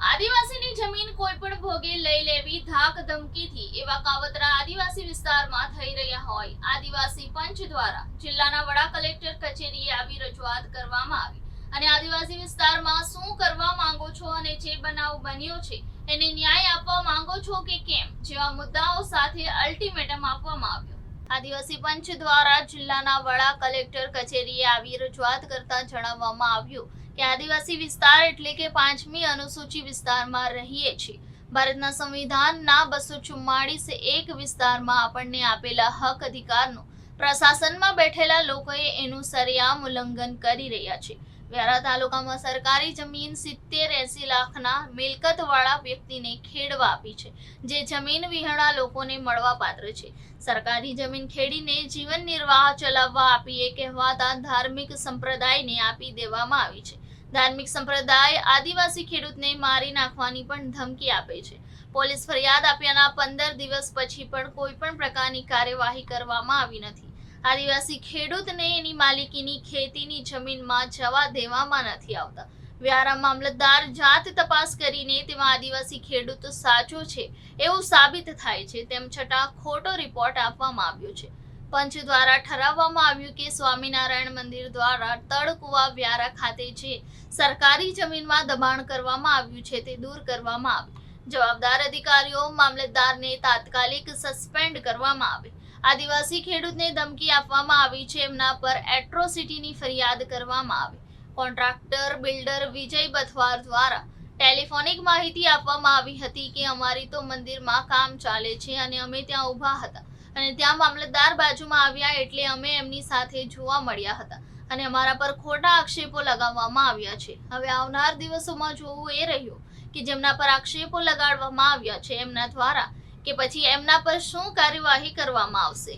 આદિવાસીની જમીન કોઈ પણ ભોગે લઈ લેવી ધાક ધમકીથી એવા કાવતરા આદિવાસી વિસ્તારમાં થઈ રહ્યા હોય. આદિવાસી પંચ દ્વારા જિલ્લાના વડા કલેક્ટર કચેરીએ આવી રજૂઆત કરવામાં આવી અને આદિવાસી વિસ્તારમાં શું કરવા માંગો છો અને જે બનાવ બન્યો છે એને ન્યાય આપવા માંગો છો કે કેમ? જેવા મુદ્દાઓ સાથે અલ્ટિમેટમ આપવામાં આવ્યો. આદિવાસી પંચ દ્વારા જિલ્લાના વડા કલેક્ટર કચેરીએ આવી રજૂઆત કરતા જણાવવામાં આવ્યું કે આદિવાસી વિસ્તાર એટલે કે પાંચમી અનુસૂચિ વિસ્તારમાં રહીએ છીએ. ભારતના સંવિધાનના બસો ચુમ્માળીસ એક વિસ્તારમાં આપણને આપેલા હક અધિકારનું પ્રશાસનમાં બેઠેલા લોકોએ એનું સરેઆમ ઉલ્લંઘન કરી રહ્યા છે. વ્યારા તાલુકામાં સરકારી જમીન સિત્તેર એસી લાખના મિલકતવાળા વ્યક્તિને ખેડવા આપી છે, જે જમીન વિહોણા લોકોને મળવા પાત્ર છે. સરકારી જમીન ખેડીને જીવન નિર્વાહ ચલાવવા આપી એ કહેવાતા ધાર્મિક સંપ્રદાયને આપી દેવામાં આવી છે. ધાર્મિક સંપ્રદાય આદિવાસી ખેડૂતને મારી નાખવાની પણ ધમકી આપે છે. પોલીસ ફરિયાદ આપ્યાના પંદર દિવસ પછી પણ કોઈ પણ પ્રકારની કાર્યવાહી કરવામાં આવી નથી. આદિવાસી ખેડૂતને એની માલિકીની ખેતીની જમીનમાં જવા દેવામાં નથી આવતા. વ્યારા મામલતદાર જાત તપાસ કરીને તેમાં આદિવાસી ખેડૂત સાચો છે એવું સાબિત થાય છે તેમ છતાં ખોટો રિપોર્ટ આપવામાં આવ્યો છે. પંચ દ્વારા ઠરાવવામાં આવ્યું કે સ્વામિનારાયણ મંદિર દ્વારા તળકુવા વ્યારા ખાતે જે સરકારી જમીનમાં દબાણ કરવામાં આવ્યું છે તે દૂર કરવામાં આવે. જવાબદાર અધિકારીઓ, મામલતદારને તાત્કાલિક સસ્પેન્ડ કરવામાં આવે. આદિવાસી ખેડૂતને ધમકી આપવામાં આવી છે, એમના પર એટ્રોસિટીની ફરિયાદ કરવામાં આવે. કોન્ટ્રાક્ટર, બિલ્ડર વિજય બથવાર દ્વારા ટેલિફોનિક માહિતી આપવામાં આવી હતી કે અમારી તો મંદિરમાં કામ ચાલે છે અને અમે ત્યાં ઊભા હતા. અને ત્યાં મામલતદાર બાજુમાં આવ્યા એટલે અમે એમની સાથે જોવા મળ્યા હતા. અને અમારા પર ખોટા આક્ષેપો લગાવવામાં આવ્યા છે. હવે આવનાર દિવસોમાં જોવું એ રહ્યું કે જેમના પર આક્ષેપો લગાડવામાં આવ્યા છે એમના દ્વારા કે પછી એમના પર શું કાર્યવાહી કરવામાં આવશે.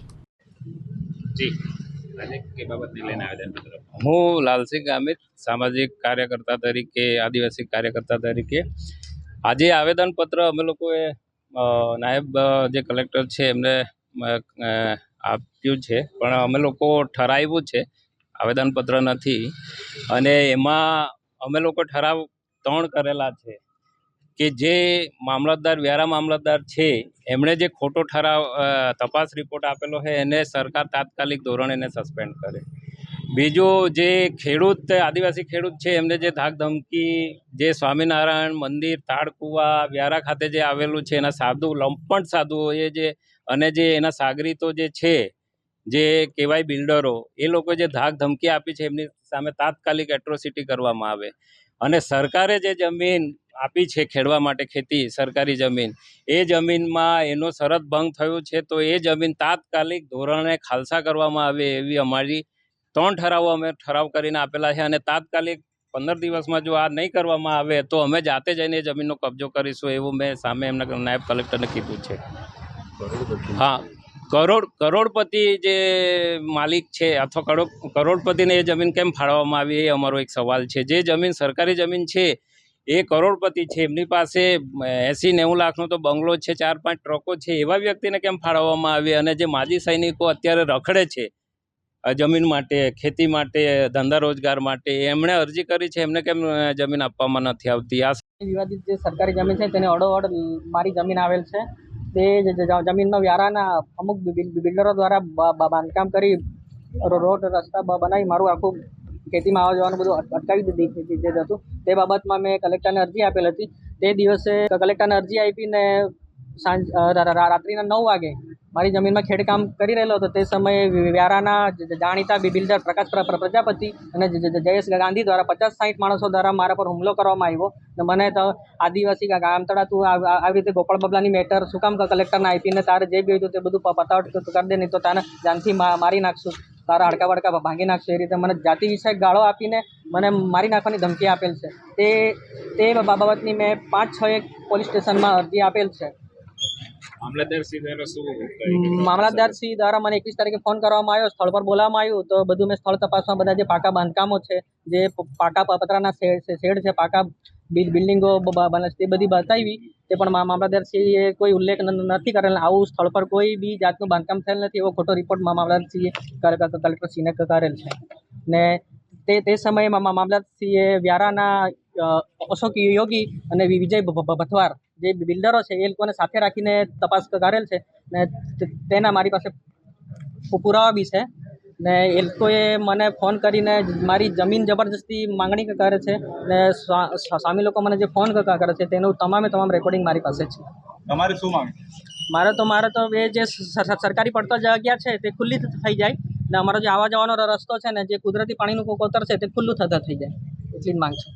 હું લાલસિંહ ગામિત સામાજિક કાર્યકર્તા તરીકે આદિવાસી કાર્યકર્તા તરીકે. આજે આવેદનપત્ર અમે લોકોએ નાયબ જે કલેક્ટર છે એમને આપ્યું છે. પણ અમે લોકો ઠરાવ્યું છે. આવેદનપત્ર નથી. અને એમાં અમે લોકો ઠરાવ ત્રણ કરેલા છે. કે જે મામલતદાર, વ્યારા મામલતદાર છે, એમણે જે ખોટો ઠરાવ તપાસ રિપોર્ટ આપેલો છે, એને સરકાર તાત્કાલિક ધોરણે એને સસ્પેન્ડ કરે. બીજું જે ખેડૂત, આદિવાસી ખેડૂત છે, એમને જે ધાક ધમકી જે સ્વામિનારાયણ મંદિર તાળકુવા વ્યારા ખાતે જે આવેલું છે, એના સાધુ લંપટ સાધુઓએ જે, અને જે એના સાગરીતો જે છે, જે કહેવાય બિલ્ડરો, એ લોકો જે ધાક ધમકી આપી છે, એમની સામે તાત્કાલિક એટ્રોસિટી કરવામાં આવે. અને સરકારે જે જમીન આપી છે ખેડવા માટે ખેતી, સરકારી જમીન, એ જમીનમાં એનો શરત ભંગ થયો છે, તો એ જમીન તાત્કાલિક ધોરણે ખાલસા કરવામાં આવે એવી અમારી ત્રણ ઠરાવો અમે ઠરાવ કરીને આપેલા છે અને તાત્કાલિક પંદર દિવસમાં જો આ નહીં કરવામાં આવે તો અમે જાતે જઈને જમીનનો કબજો કરીશું એવું મેં સામે એમના નાયબ કલેક્ટરને કીધું છે. હા, કરોડ, કરોડપતિ જે માલિક છે અથવા કરોડ કરોડપતિને એ જમીન કેમ ફાળવવામાં આવી એ અમારો એક સવાલ છે. જે જમીન સરકારી જમીન છે એ કરોડપતિ છે. એમની પાસે એસી નેવું લાખનો તો બંગલો છે, ચાર પાંચ ટ્રકો છે. એવા વ્યક્તિને કેમ ફાળવવામાં આવી? અને જે માજી સૈનિકો અત્યારે રખડે છે જમીન માટે, ખેતી માટે, ધંધા રોજગાર માટે એમણે અરજી કરી છે. એમને કેમ જમીન આપવામાં નથી આવતી? આ વિવાદિત જે સરકારી જમીન છે તેને અડોઅડ મારી જમીન આવેલ છે. તે જમીનનો વ્યારાના અમુક બિલ્ડરો દ્વારા બાંધકામ કરી રોડ રસ્તા બનાવી મારું આખું ખેતીમાં આવવા જવાનું બધું અટકાવી દીધી હતું. તે બાબતમાં મેં કલેક્ટરને અરજી આપેલ હતી. તે દિવસે કલેક્ટરને અરજી આપીને સાંજ રાત્રિના નવ વાગે મારી જમીનમાં ખેડકામ કરી રહેલો હતો. તે સમયે વ્યારાના જાણીતા બિલ્ડર પ્રકાશ પ્ર- પ્ર- પ્રજાપતિ અને જયેશ ગાંધી દ્વારા પચાસ સાઠ માણસો દ્વારા મારા પર હુમલો કરવામાં આવ્યો. ને મને તો આદિવાસી ગામતળા તું આવી રીતે ગોપાળ બબલાની મેટર શું કામ કલેક્ટરને આપીને તારે જે બી હતું તે બધું પતાવટ કરી દે, નહીં તો તારે જાનથી મારી નાખશું. તારા હડકા વડકા ભાંગી નાખશે. એ રીતે મને જાતિ વિષયક ગાળો આપીને મને મારી નાખવાની ધમકી આપેલ છે. તે તે બાબતની મેં પાંચ, છ એક પોલીસ સ્ટેશનમાં અરજી આપેલ છે મામલતદાર શ્રી દ્વારા શું કહ્યું? મામલતદારશ્રી દ્વારા મને એકવીસ તારીખે ફોન કરવામાં આવ્યો, સ્થળ પર બોલાવવામાં આવ્યું, તો બધું મેં સ્થળ તપાસમાં બધા જે પાકા બાંધકામો છે, જે પાકા પતરાના શેડ છે પાકા બિલ- બિલ્ડિંગો બને તે બધી બતાવી, તે પણ મામલતદારશ્રીએ કોઈ ઉલ્લેખ નથી કરેલ, આવું સ્થળ પર કોઈ બી જાતનું બાંધકામ થયેલ નથી, એવો ખોટો રિપોર્ટ મામલતદારશ્રીએ કલે- કલે- કલેક્ટરશ્રીને કરેલ છે. ને તે તે સમયે મા- મા- મામલતદારશ્રીએ વ્યારાના અશોક યોગી અને વિજય ભથવાર જે બિલ્ડરો છે એ લોકોને સાથે રાખીને તપાસ કરેલ છે ને તેના મારી પાસે પુરાવા બી છે ને એ લોકોએ મને ફોન કરીને મારી જમીન જબરજસ્તી માંગણી કરે છે ને સ્વા- સ્વા- સ્વામી લોકો મને જે ફોન કરે છે તેનું તમામે તમામ રેકોર્ડિંગ મારી પાસે છે. તમારે શું માંગ? મારે તો મારે તો એ જે સરકારી પડતર જગ્યા છે તે ખુલ્લી થઈ જાય ને અમારો જે આવવા જવાનો રસ્તો છે ને જે કુદરતી પાણીનું કોતર છે તે ખુલ્લું થતા થઈ જાય. એટલી જ માંગ છે.